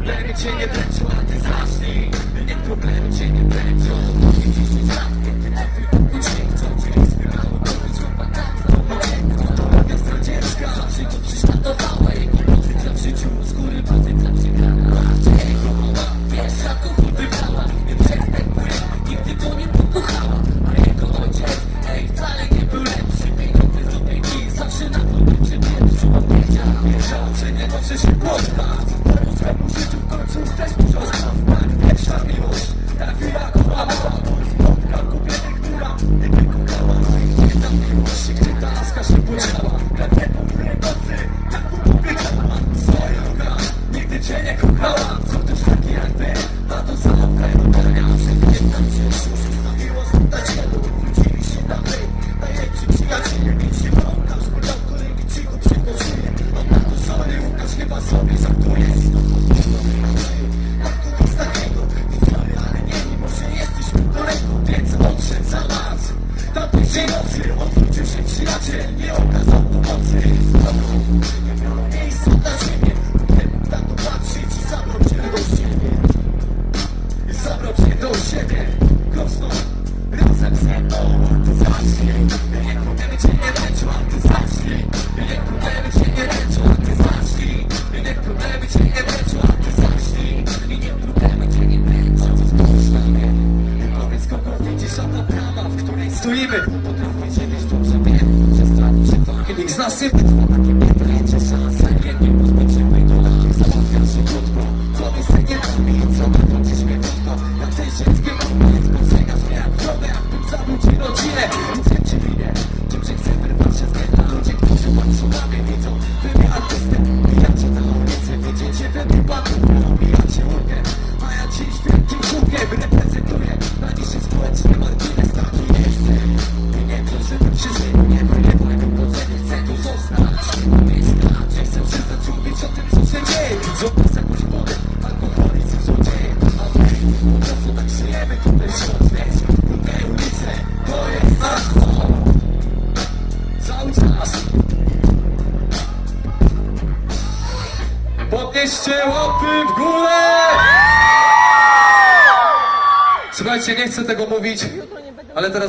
problemy cię nie dręczą, a ty zacznij. Niech problemy cię nie dręczą. Niech dziś nie na twój uciek Co cię wspierało, to być chłopaka To robię zdradziecka Zawsze go prześladowała Jego pozycja w życiu Z góry pozycja przegrana Jego mama pierwsza kogo wygrała Więc ekspektuje, nigdy go nie pokochała. A jego ojciec, ej, wcale nie był lepszy. Pieniądze z opieki zawsze na przepieprzył Wiedziała, wiedziała, że nie może się poddać stoimy. Potrafię cię mieć dobrze wiem Że straci przewagę Nikt z nas nie rodzinę Nic ci winę Tym, że chcę wyrwać się z gęba Ludzie, którzy patrzą na mnie widzą Wymiar występ Bijacie na ulicy Widzicie we mnie panu Obijacie urkę A ja dziś wielkim hukiem Reprezentuję. Na niższy społeczny margines Taki jestem I nie to, żebym się zmienił. Nie wylewaj tylko, że nie chcę tu zostać. To miejsca Gdzie chcę przestać mówić o tym, co się dzieje. Widzą nas jakąś wodę Alkoholizm, złodzieje A my po prostu tak żyjemy Tutaj wciąż, Podnieście łapy w górę! Słuchajcie, nie chcę tego mówić, ale teraz